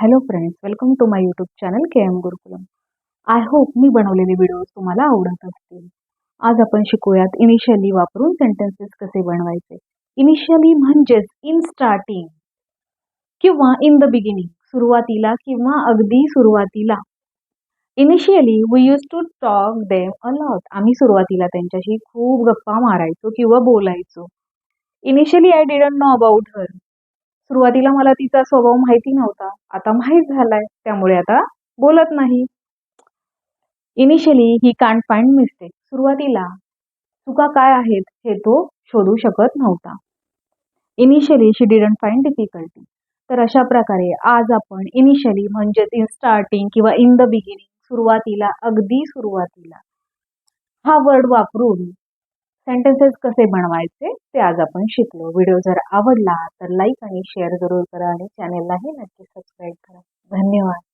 Hello friends welcome to my YouTube channel K M Gurukulam I hope मी बनवलेले videos तुम्हाला आवडत असतील. आज आपण शिकूयात इनिशियली वापरून सेंटेन्सेस कसे बनवायचे. इनिशियली म्हणजेच इन स्टार्टिंग किंवा इन द बिगिनिंग सुरुवातीला किंवा अगदी सुरुवातीला. Initially we use to talk them a lot आम्ही सुरुवातीला त्यांच्याशी खूप गप्पा मारायचो किंवा बोलायचो. Initially I didn't know about her सुरुवातीला मला तिचा स्वभाव माहिती नव्हता. आता माहीत झालाय त्यामुळे आता बोलत नाही. Initially he can't find mistake सुरुवातीला चुका काय आहेत हे तो शोधू शकत नव्हता. Initially she didn't find difficulty तर अशा प्रकारे आज आपण इनिशियली म्हणजेच इन स्टार्टिंग किंवा इन द बिगिनिंग सुरुवातीला अगदी सुरुवातीला हा वर्ड वापरून सेंटेन्सेस कसे बनवायचे ते आज आपण शिकलो. व्हिडिओ जर आवडला तर लाईक आणि शेअर जरूर करा आणि चॅनेललाही नक्की सबस्क्राईब करा. धन्यवाद.